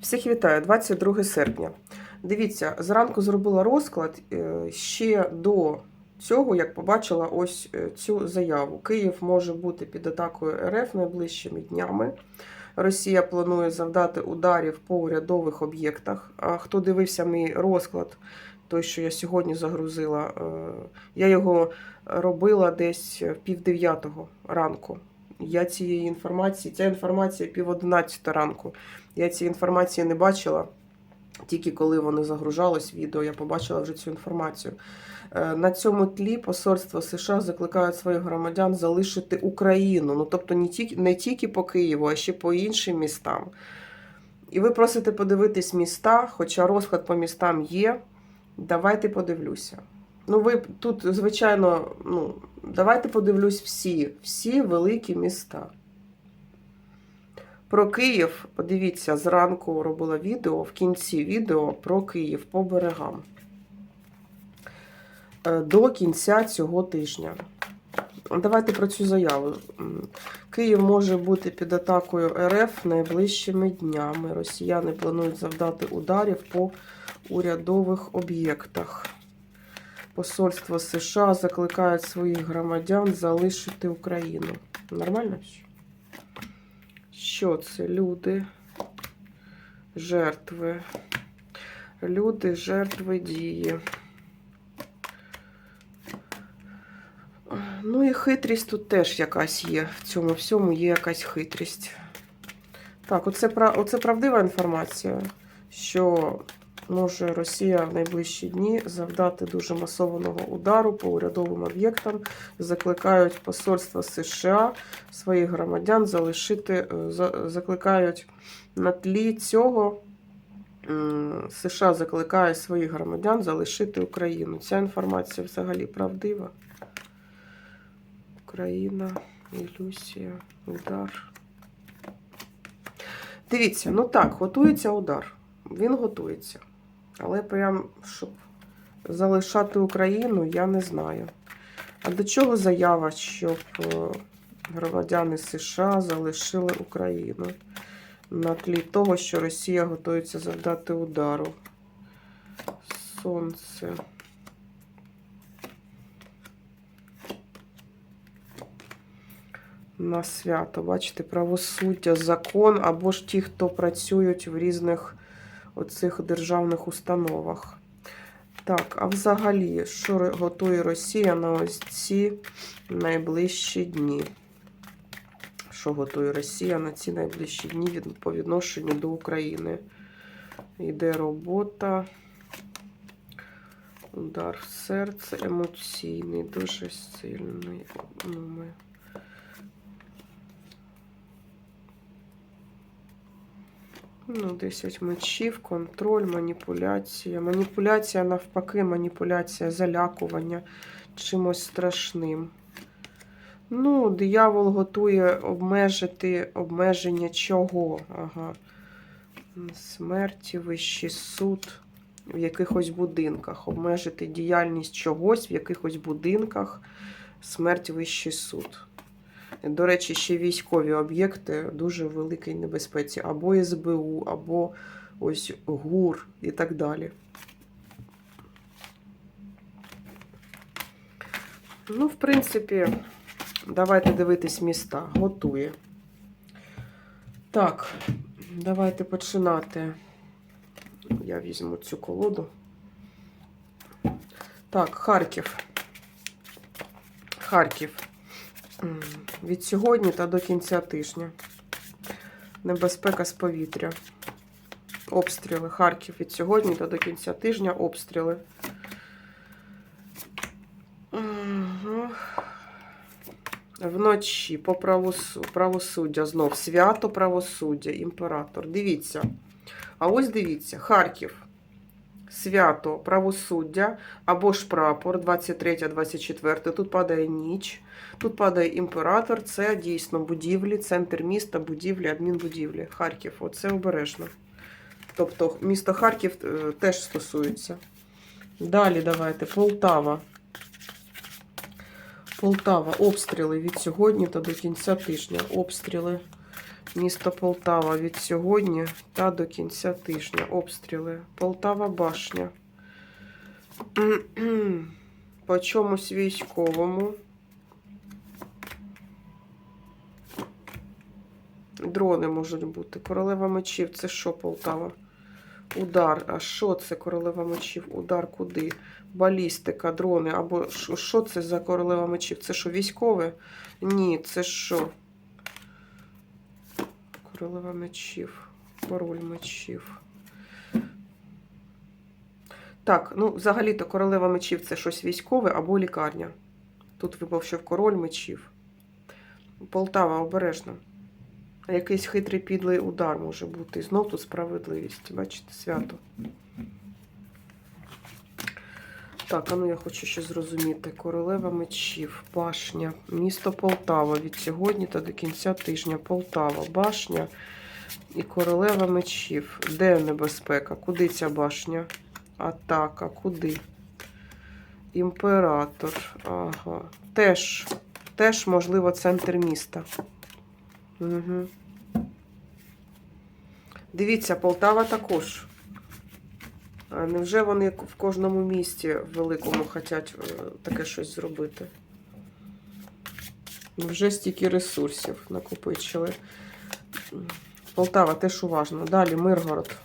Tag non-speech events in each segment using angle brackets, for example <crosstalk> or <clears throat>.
Всіх вітаю, 22 серпня. Дивіться, зранку зробила розклад е, ще до цього, як побачила ось е, цю заяву. Київ може бути під атакою РФ найближчими днями. Росія планує завдати ударів по урядових об'єктах. А хто дивився мій розклад, той, що я сьогодні загрузила, е, я його робила десь в пів дев'ятого ранку. Я цієї інформації, ця інформація пів одинадцята ранку. Я цієї інформації не бачила. Тільки коли вони загружались відео, я побачила вже цю інформацію. Е, На цьому тлі посольство США закликають своїх громадян залишити Україну. Ну тобто не тільки, не тільки по Києву, а ще по іншим містам. І ви просите подивитись міста, хоча розклад по містам є. Давайте подивлюся. Ну, ви тут, звичайно, ну, давайте подивлюсь всі, всі великі міста. Про Київ, подивіться, зранку робила відео, в кінці відео про Київ по берегам. Е, До кінця цього тижня. Давайте про цю заяву. Київ може бути під атакою РФ найближчими днями. Росіяни планують завдати ударів по урядових об'єктах. Посольство США закликають своїх громадян залишити Україну. Нормально? Що це? Люди, жертви. Люди, жертви дії. Ну і хитрість тут теж якась є. В цьому всьому є якась хитрість. Так, оце, оце правдива інформація, що може Росія в найближчі дні завдати дуже масованого удару по урядовим об'єктам. Закликають посольства США своїх громадян залишити, е, закликають на тлі цього. США закликає своїх громадян залишити Україну. Ця інформація взагалі правдива. Україна, ілюсія, удар. Дивіться, ну так, готується удар. Він готується. Але прям, щоб залишати Україну, я не знаю. А до чого заява, щоб е, громадяни США залишили Україну? На тлі того, що Росія готується завдати удару. Сонце. на свято. Бачите, правосуддя, закон або ж ті, хто працюють в різних оцих державних установах. Так, а взагалі, що готує Росія на ось ці найближчі дні? Що готує Росія на ці найближчі дні по відношенню до України? Йде робота. Удар в серце емоційний, дуже сильний. Ну, ми... Ну, 10 мечів, контроль, маніпуляція. Маніпуляція навпаки, маніпуляція, залякування чимось страшним. Ну, диявол готує обмежити обмеження чого? Ага. Смерті, вищий суд в якихось будинках. Обмежити діяльність чогось в якихось будинках. Смерть, вищий суд. До речі, ще військові об'єкти дуже великій небезпеці. Або СБУ, або ось ГУР і так далі. Ну, в принципі, давайте дивитись міста. Готує. Так, давайте починати. Я візьму цю колоду. Так, Харків. Харків. Від сьогодні та до кінця тижня. Небезпека з повітря. Обстріли. Харків від сьогодні та до кінця тижня обстріли. Вночі по правосу... правосуддя знов свято правосуддя, імператор. Дивіться. А ось дивіться, Харків. Свято правосуддя або ж прапор 23-24. Тут падає ніч. Тут падає імператор, це дійсно будівлі, центр міста, будівлі, адмінбудівлі. Харків, оце обережно. Тобто місто Харків е, теж стосується. Далі давайте Полтава. Полтава, обстріли від сьогодні та до кінця тижня. Обстріли Місто Полтава від сьогодні та до кінця тижня. Обстріли. Полтава башня. <clears throat> По чомусь військовому. Дрони можуть бути. Королева мечів. Це що, Полтава? Удар. А що це королева мечів? Удар куди? Балістика, дрони. Або що- це за королева мечів? Це що, військове? Ні, це що? Королева мечів. Король мечів. Так, ну, взагалі-то королева мечів це щось військове або лікарня. Тут випав, що король мечів. Полтава обережно. Якийсь хитрий підлий удар може бути. І знов тут справедливість. Бачите, свято. Так, а ну я хочу ще зрозуміти. Королева мечів, башня, місто Полтава від сьогодні та до кінця тижня. Полтава, башня і королева мечів. Де небезпека? Куди ця башня? Атака, куди? Імператор. Ага. Теж, теж, можливо, центр міста. Угу. Дивіться, Полтава також. Невже вони в кожному місті великому хочуть е, таке щось зробити? Вже стільки ресурсів накопичили. Полтава теж уважно. Далі Миргород.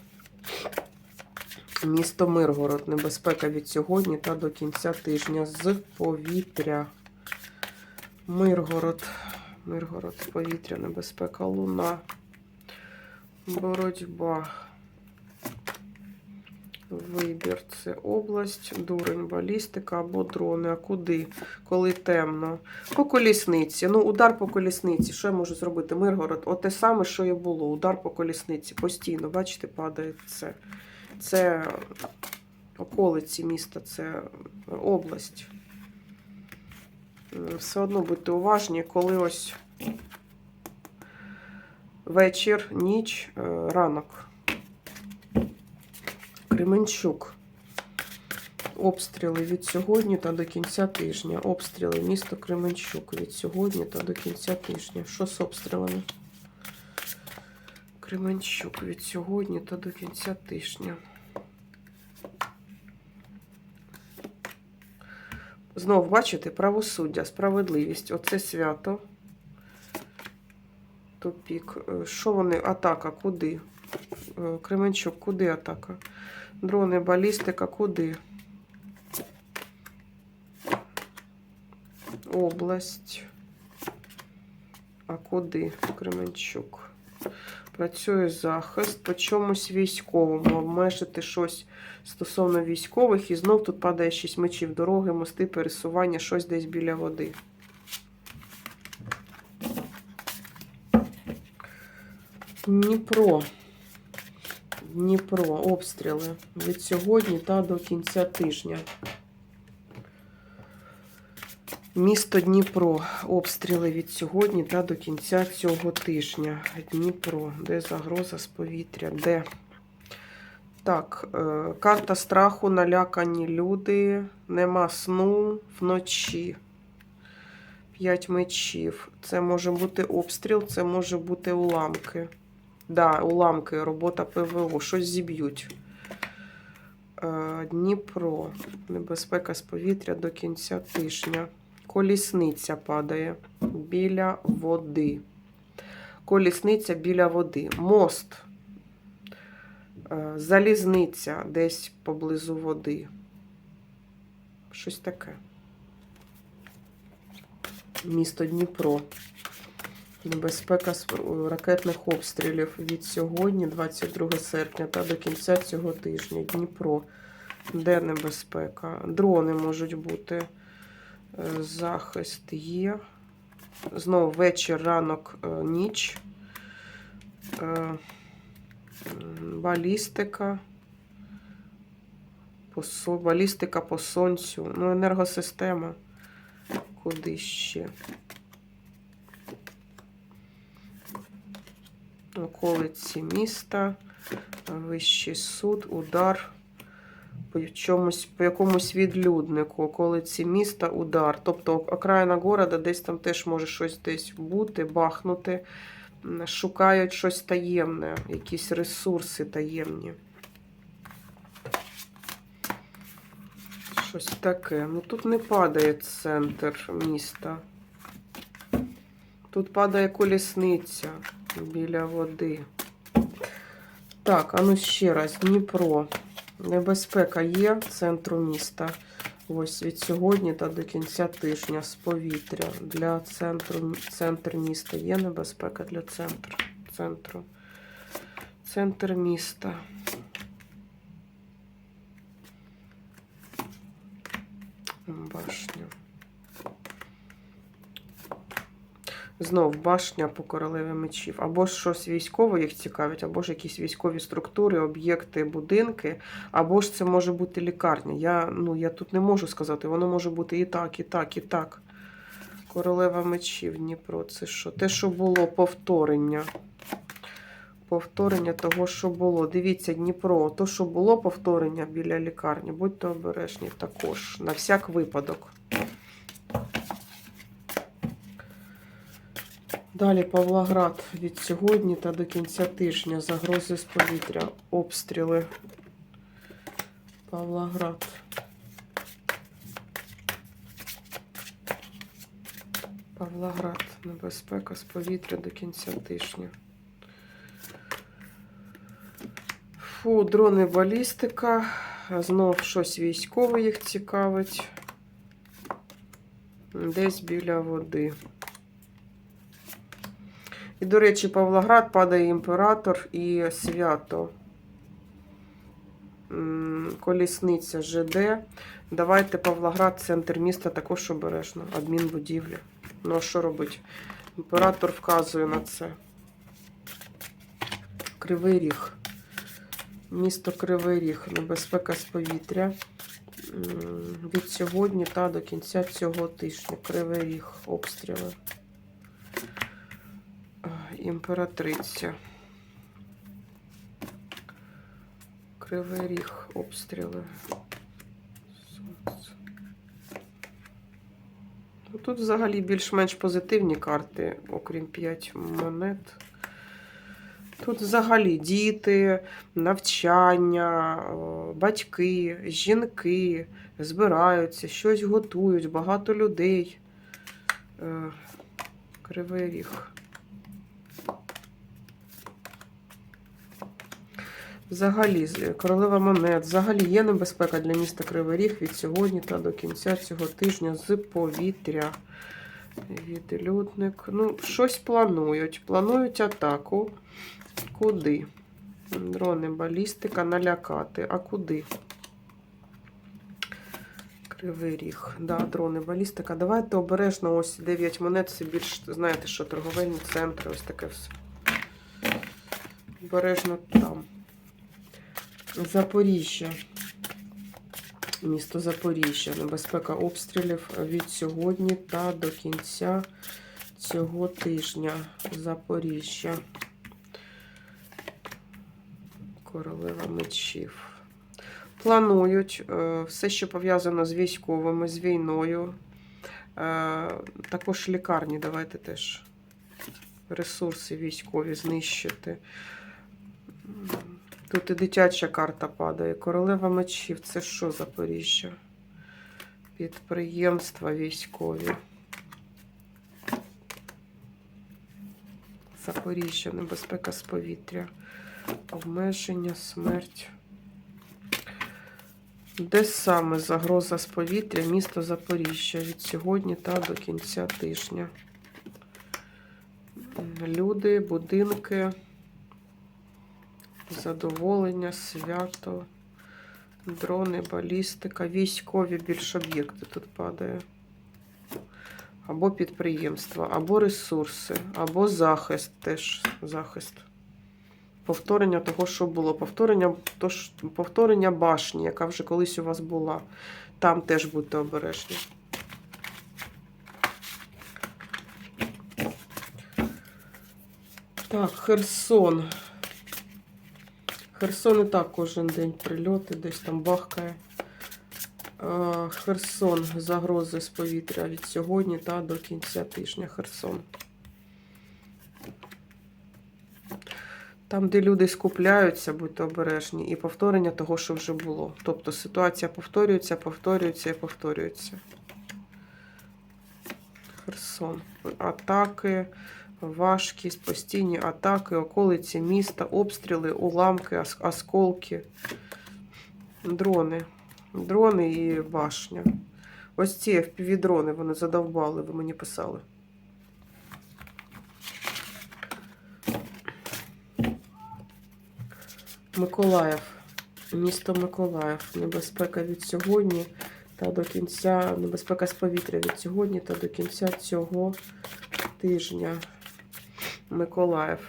Місто Миргород. Небезпека від сьогодні та до кінця тижня з повітря. Миргород. Миргород повітря, небезпека, луна. Боротьба. Вибір це область, дурень, балістика або дрони. А куди? Коли темно. По колісниці. Ну, удар по колісниці. Що я можу зробити? Миргород. От те саме, що і було. Удар по колісниці. Постійно, бачите, падає це. Це околиці міста, це область. Все одно будьте уважні, коли ось вечір, ніч, е, ранок. Кременчук. Обстріли від сьогодні та до кінця тижня. Обстріли місто Кременчук від сьогодні та до кінця тижня. Що з обстрілами? Кременчук від сьогодні та до кінця тижня. Знов бачите, правосуддя, справедливість. Оце свято. Тупік. Е, Що вони? Атака, куди? Е, Кременчук, куди атака? Дрони, балістика, куди? Область. А куди? Кременчук. Працює захист по чомусь військовому. Обмежити щось стосовно військових. І знов тут падає 6 мечів. Дороги, мости, пересування, щось десь біля води. Дніпро. Дніпро. Обстріли від сьогодні та до кінця тижня. Місто Дніпро. Обстріли від сьогодні та до кінця цього тижня. Дніпро. Де загроза з повітря? Де? Так, е, карта страху, налякані люди. Нема сну вночі. П'ять мечів. Це може бути обстріл, це може бути уламки. Да, уламки, робота ПВО, щось зіб'ють. Е, Дніпро. Небезпека з повітря до кінця тижня. Колісниця падає біля води. Колісниця біля води. Мост. Е, Залізниця десь поблизу води. Щось таке. Місто Дніпро. Небезпека ракетних обстрілів від сьогодні, 22 серпня, та до кінця цього тижня. Дніпро. Де небезпека? Дрони можуть бути. Е, Захист є. Знову вечір, ранок, е, ніч. Е, Балістика. Балістика по сонцю. Ну, енергосистема. Куди ще? Околиці міста, вищий суд, удар по чомусь, по якомусь відлюднику, околиці міста, удар. Тобто окраїна города, десь там теж може щось десь бути, бахнути. шукають щось таємне, якісь ресурси таємні. Щось таке. Ну тут не падає центр міста. Тут падає колісниця біля води. Так, а ну ще раз, Дніпро. Небезпека є центру міста. Ось від сьогодні та до кінця тижня з повітря. Для центру, центр міста є небезпека для центру. центру. Центр міста. Башня. Знов башня по королеві мечів. Або ж щось військове їх цікавить, або ж якісь військові структури, об'єкти, будинки, або ж це може бути лікарня. Я, ну, я тут не можу сказати, воно може бути і так, і так, і так. Королева мечів, Дніпро, це що? Те, що було, повторення. Повторення того, що було. Дивіться, Дніпро, то, що було повторення біля лікарні, будьте обережні також. На всяк випадок. Далі Павлоград від сьогодні та до кінця тижня. Загрози з повітря, обстріли. Павлоград. Павлоград. Небезпека з повітря до кінця тижня. Фу, дрони балістика. Знов щось військове їх цікавить. Десь біля води. І, до речі, Павлоград падає імператор і свято. Колісниця ЖД. Давайте Павлоград, центр міста, також обережно. Адмінбудівля. Ну, а що робити? Імператор вказує на це. Кривий ріг. Місто Кривий Ріг. Небезпека з повітря. Від сьогодні та до кінця цього тижня. Кривий ріг. Обстріли. Імператриця. Кривий ріг, обстріли. Сонце. Ну, Тут взагалі більш-менш позитивні карти, окрім 5 монет. Тут взагалі діти, навчання, батьки, жінки збираються, щось готують, багато людей. Е, Кривий ріг. Взагалі, з- королева монет, взагалі є небезпека для міста Кривий Ріг від сьогодні та до кінця цього тижня з повітря. Відлюдник. Ну, щось планують. Планують атаку. Куди? Дрони, балістика, налякати. А куди? Кривий ріг. Да, дрони, балістика. Давайте обережно ось 9 монет. Це більш, знаєте, що торговельні центри, ось таке все. Обережно там. Запоріжжя. Місто Запоріжжя. Небезпека обстрілів від сьогодні та до кінця цього тижня. Запоріжжя. Королева мечів. Планують е, все, що пов'язано з військовими, з війною. Е, Також лікарні. Давайте теж ресурси військові знищити. Тут і дитяча карта падає. Королева мечів. Це що Запоріжжя? Підприємства військові. Запоріжжя, небезпека з повітря. Обмеження, смерть. Де саме загроза з повітря місто Запоріжжя від сьогодні та до кінця тижня? Люди, будинки, задоволення, свято, дрони, балістика, військові більш об'єкти тут падає. Або підприємства, або ресурси, або захист теж захист. Повторення того, що було. Повторення, то, повторення башні, яка вже колись у вас була. Там теж будьте обережні. Так, Херсон. Херсон і так кожен день прильоти, десь там бахкає. Херсон, загрози з повітря від сьогодні та до кінця тижня. Херсон. Там, де люди скупляються, будьте обережні, і повторення того, що вже було. Тобто ситуація повторюється, повторюється і повторюється. Херсон. Атаки, важкість, постійні атаки, околиці міста, обстріли, уламки, осколки, дрони. Дрони і башня. Ось ці FPV-дрони, вони задовбали, ви мені писали. Миколаїв. Місто Миколаїв. Небезпека від сьогодні та до кінця. Небезпека з повітря від сьогодні та до кінця цього тижня. Миколаїв.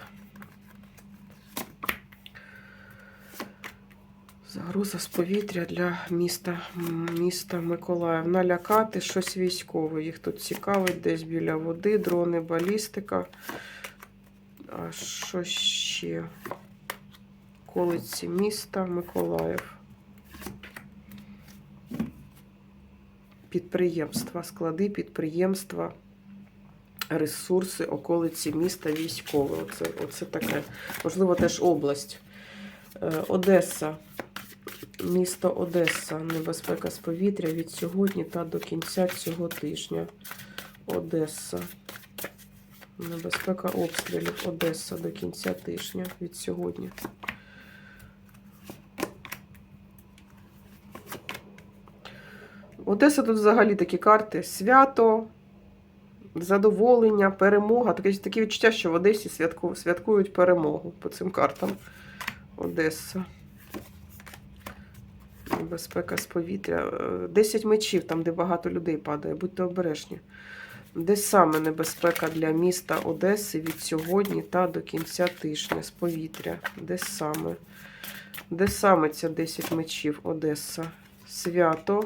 Загроза з повітря для міста, міста Миколаїв. Налякати щось військове. Їх тут цікавить, десь біля води, дрони, балістика. А що ще? Околиці міста Миколаїв. Підприємства, склади, підприємства, ресурси, околиці міста, військове. Оце, оце таке. Можливо, теж область. Е, Одеса. Місто Одеса. Небезпека з повітря від сьогодні та до кінця цього тижня. Одеса. Небезпека обстрілів. Одеса до кінця тижня від сьогодні. Одеса тут взагалі такі карти. Свято, задоволення, перемога. Таке, таке відчуття, що в Одесі святку, святкують перемогу по цим картам. Одеса. Безпека з повітря. Е, 10 мечів, там, де багато людей падає. Будьте обережні. Де саме небезпека для міста Одеси від сьогодні та до кінця тижня з повітря? Де саме? Де саме ця 10 мечів Одеса? Свято,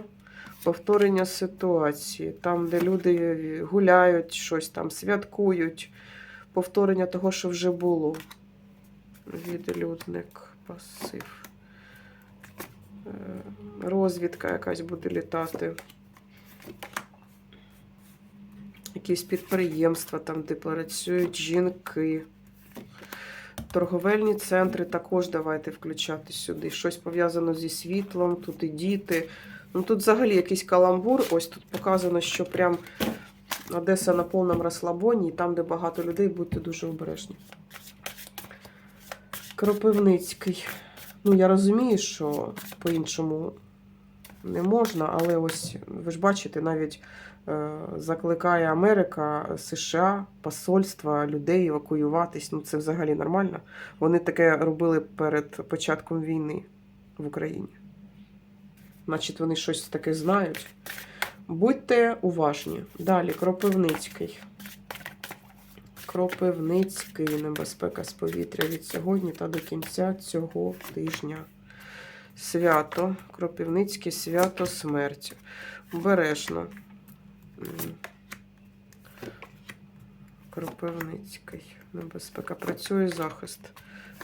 повторення ситуації, там, де люди гуляють, щось там святкують, повторення того, що вже було. Відлюдник, пасив. Е, Розвідка якась буде літати. Якісь підприємства, там, де працюють жінки. Торговельні центри також давайте включати сюди. Щось пов'язано зі світлом, тут і діти. Ну тут взагалі якийсь каламбур. Ось тут показано, що прям Одеса на повному розслабоні, і там, де багато людей, будьте дуже обережні. Кропивницький. Ну, я розумію, що по-іншому не можна, але ось ви ж бачите, навіть закликає Америка, США, посольства людей евакуюватись. Ну, це взагалі нормально. Вони таке робили перед початком війни в Україні. Значить, вони щось таке знають. Будьте уважні. Далі, Кропивницький. Кропивницький. Небезпека з повітря від сьогодні та до кінця цього тижня. Свято. Кропивницьке свято смерті. Обережно. Кропивницький. Небезпека. Працює захист.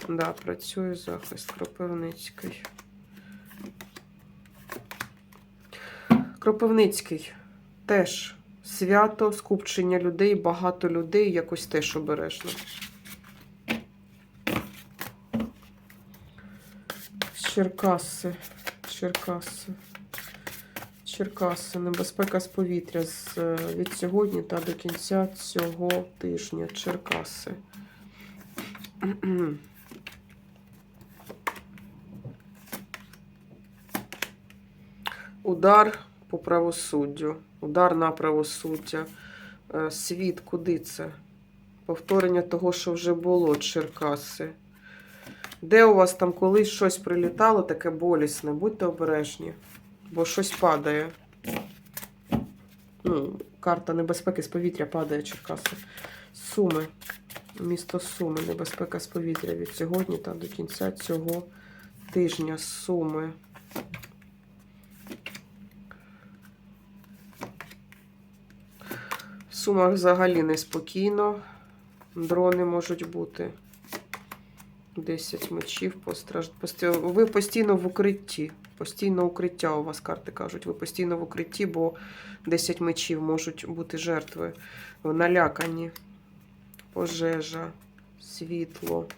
Да, працює захист. Кропивницький. Кропивницький. Теж свято, скупчення людей, багато людей, якось теж обережно. Черкаси. Черкаси. Черкаси. Небезпека з повітря з, е, від сьогодні та до кінця цього тижня. Черкаси. Удар по правосуддю. Удар на правосуддя. Е, Світ, куди це? Повторення того, що вже було, Черкаси. Де у вас там колись щось прилітало, таке болісне, будьте обережні, бо щось падає. Ну, карта небезпеки з повітря падає Черкаси. Суми. Місто Суми. Небезпека з повітря від сьогодні та до кінця цього тижня. Суми. В Сумах взагалі неспокійно. Дрони можуть бути. 10 мечів постражд... Ви постійно в укритті. Постійно укриття у вас карти кажуть. Ви постійно в укритті, бо 10 мечів можуть бути жертви. Ви налякані. Пожежа, світло.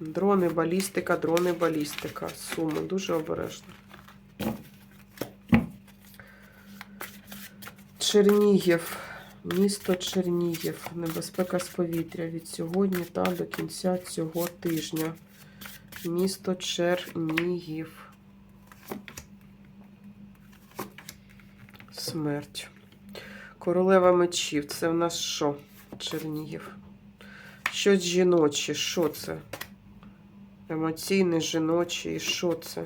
Дрони, балістика, дрони, балістика. Суми дуже обережно. Чернігів. Місто Чернігів. Небезпека з повітря від сьогодні та до кінця цього тижня. Місто Чернігів. Смерть. Королева мечів. Це в нас що? Чернігів. Щось жіноче. Що це? Емоційне, жіноче. І що це?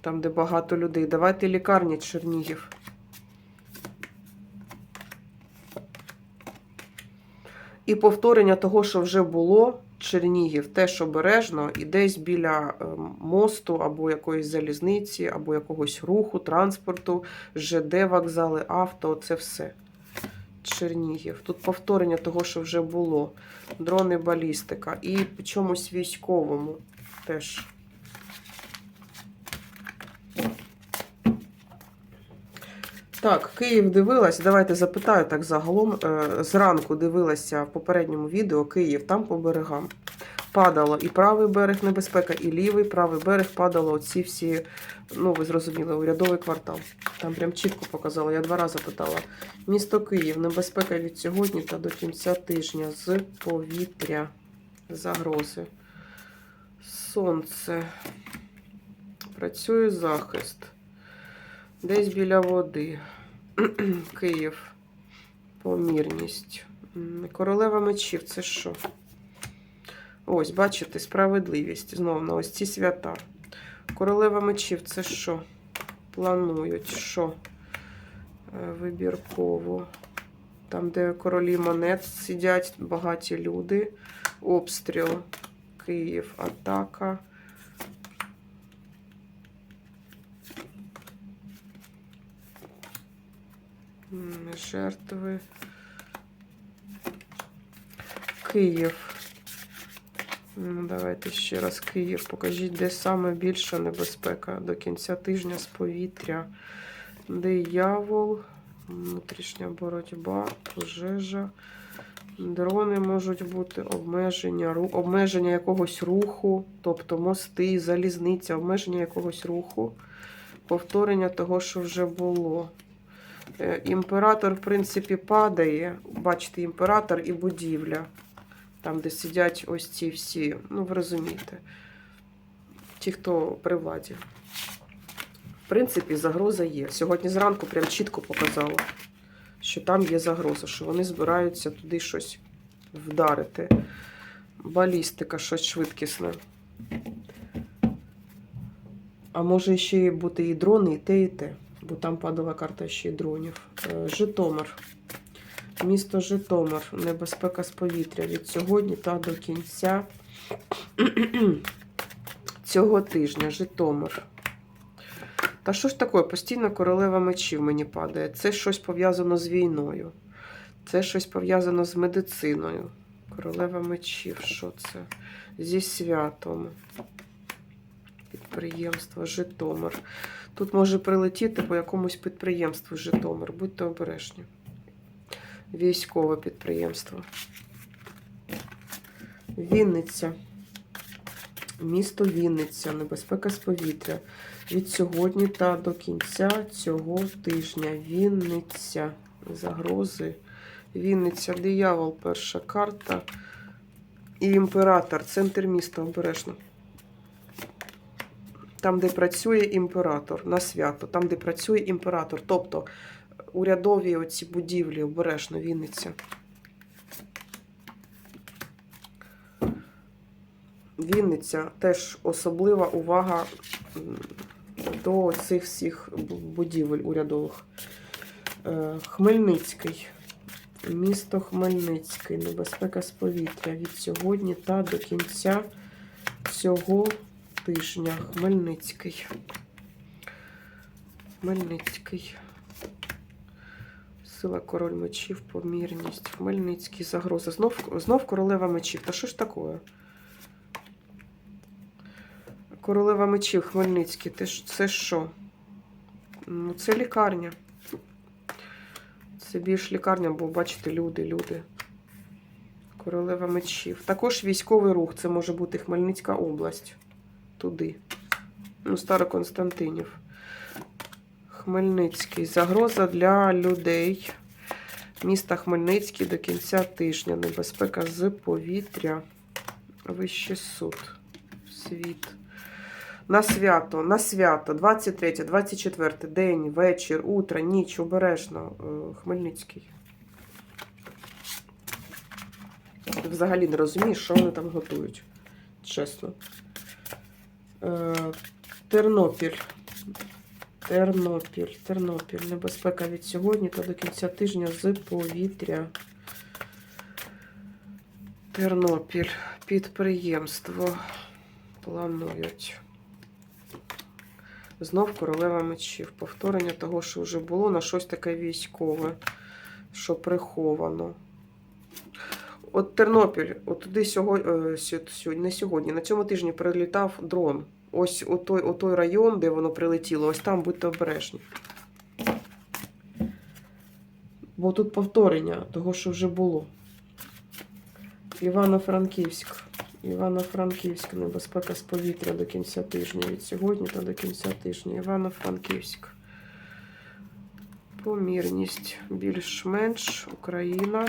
Там, де багато людей. Давайте лікарні Чернігів. І повторення того, що вже було, Чернігів теж обережно і десь біля е, мосту або якоїсь залізниці, або якогось руху, транспорту, ЖД вокзали, авто це все. Чернігів. Тут повторення того, що вже було. Дрони, балістика. І чомусь військовому теж. Так, Київ дивилась. Давайте запитаю так загалом. Е, Зранку дивилася в попередньому відео Київ, там по берегам. Падало і правий берег небезпека, і лівий правий берег падало оці всі, ну ви зрозуміли, урядовий квартал. Там прям чітко показала. Я два рази питала. Місто Київ, небезпека від сьогодні та до кінця тижня з повітря, загрози. Сонце. Працює захист. Десь біля води. <clears throat> Київ. Помірність. Королева мечів це що? Ось, бачите, справедливість. Знову на ось ці свята. Королева мечів це що? Планують, що? Е, Вибірково. Там, де королі монет сидять, багаті люди. Обстріл. Київ, атака. Жертви. Київ. Ну, давайте ще раз Київ. Покажіть, де саме більша небезпека до кінця тижня з повітря. Диявол, внутрішня боротьба, пожежа. Дрони можуть бути обмеження, обмеження якогось руху, тобто мости, залізниця, обмеження якогось руху, повторення того, що вже було. Е, Імператор, в принципі, падає. Бачите, імператор і будівля. Там, де сидять ось ці всі, ну ви розумієте, ті, хто при владі. В принципі, загроза є. Сьогодні зранку прям чітко показало, що там є загроза, що вони збираються туди щось вдарити. Балістика, щось швидкісне. А може ще бути і дрони, і те, і те. Бо там падала карта ще й дронів. Е, Житомир. Місто Житомир. Небезпека з повітря від сьогодні та до кінця <clears throat> цього тижня. Житомир. Та що ж таке? Постійно королева мечів мені падає. Це щось пов'язано з війною. Це щось пов'язано з медициною. Королева мечів. Що це? Зі святом. Підприємство Житомир. Тут може прилетіти по якомусь підприємству Житомир. Будьте обережні. Військове підприємство. Вінниця. Місто Вінниця. Небезпека з повітря. Від сьогодні та до кінця цього тижня. Вінниця. Загрози. Вінниця. Диявол. Перша карта. І імператор. Центр міста. Обережно. Там, де працює імператор на свято, там, де працює імператор. Тобто урядові оці будівлі обережно Вінниця. Вінниця теж особлива увага до цих всіх будівель урядових. Е, Хмельницький. Місто Хмельницький. Небезпека з повітря від сьогодні та до кінця цього тижня. Хмельницький. Хмельницький. Сила король мечів, помірність. Хмельницький загроза. Знов, знов королева мечів. Та що ж таке? Королева мечів, Хмельницький. Це що? Ну, це лікарня. Це більш лікарня, бо бачите, люди, люди. Королева мечів. Також військовий рух. Це може бути Хмельницька область. Туди. Ну, Староконстантинів. Хмельницький. Загроза для людей. Міста Хмельницький до кінця тижня. Небезпека з повітря. Вищий суд. Світ. На свято, на свято, 23, 24 день, вечір, утро, ніч, обережно. Е, Хмельницький. Взагалі не розумієш, що вони там готують. Чесно. Е, Тернопіль. Тернопіль, Тернопіль. Небезпека від сьогодні та до кінця тижня з повітря. Тернопіль. Підприємство. Планують. Знов королева мечів. Повторення того, що вже було на щось таке військове, що приховано. От Тернопіль, от туди сьогодні, сьогодні, не сьогодні, на цьому тижні прилітав дрон. Ось у той, у той район, де воно прилетіло, ось там будьте обережні. Бо тут повторення того, що вже було. Івано-Франківськ. Івано-Франківськ. Небезпека з повітря до кінця тижня. Від сьогодні та до кінця тижня. Івано-Франківськ. Помірність. Більш-менш. Україна.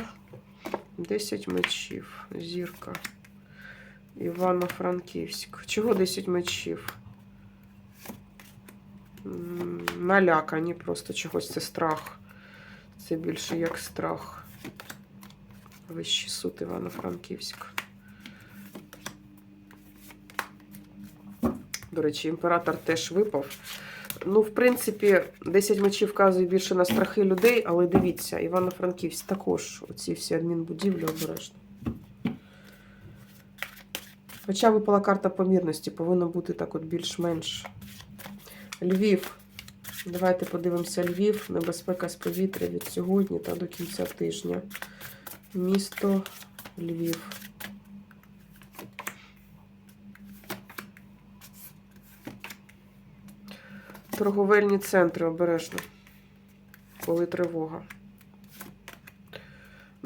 10 мечів. Зірка. Івано-Франківськ. Чого 10 мечів? Налякані просто чогось. Це страх. Це більше як страх. Вищий суд Івано-Франківськ. До речі, імператор теж випав. Ну, в принципі, 10 мечів вказує більше на страхи людей, але дивіться, Івано-Франківськ також оці всі адмінбудівлі обережно. Хоча випала карта помірності, повинно бути так от більш-менш. Львів. Давайте подивимося Львів. Небезпека з повітря від сьогодні та до кінця тижня. Місто Львів. Торговельні центри обережно. Коли тривога.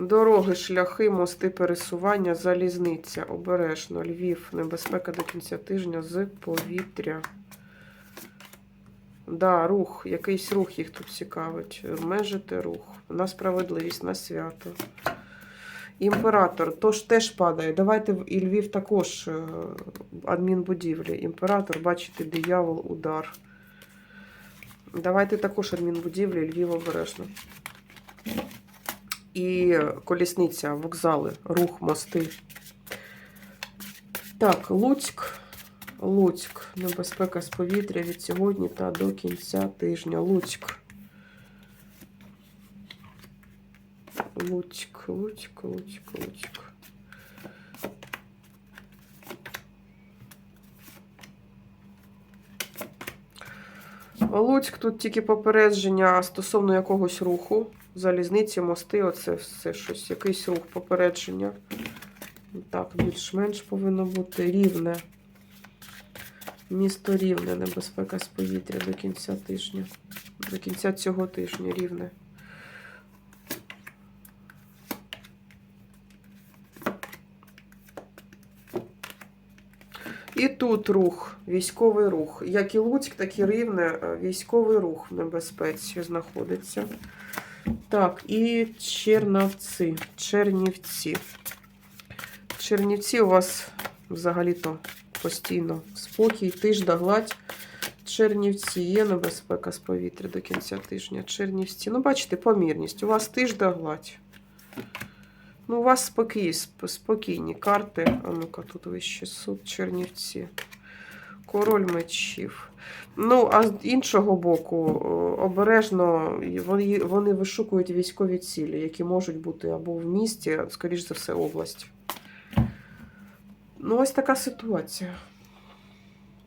Дороги, шляхи, мости пересування, залізниця. Обережно. Львів. Небезпека до кінця тижня з повітря. Да, рух. Якийсь рух їх тут цікавить. Межити рух. На справедливість, на свято. Імператор. Тож теж падає. Давайте і Львів також е, адмінбудівлі. Імператор, бачите, диявол, удар. Давайте також адмінбудівлі, Львів обережно. І колісниця, вокзали, рух, мости. Так, Луцьк. Луцьк. Небезпека з повітря від сьогодні та до кінця тижня. Луцьк. Луцьк, Луцьк, Луцьк, Луцьк. Луцьк тут тільки попередження стосовно якогось руху. Залізниці, мости, оце все щось, якийсь рух попередження. Так, більш-менш повинно бути рівне. Місто рівне, небезпека з повітря до кінця тижня. До кінця цього тижня рівне. І тут рух, військовий рух. Як і Луцьк, так і Рівне, е, військовий рух в небезпеці знаходиться. Так, і Чернівці. Чернівці. Чернівці у вас взагалі-то постійно спокій, тижда, гладь. Чернівці є небезпека з повітря до кінця тижня. Чернівці. Ну, бачите, помірність. У вас тижда гладь. Ну, у вас спокій, спокійні карти. А ну-ка, тут вище суд, Чернівці. Король мечів. Ну, а з іншого боку, обережно вони, вони вишукують військові цілі, які можуть бути або в місті, скоріш за все, область. Ну, ось така ситуація.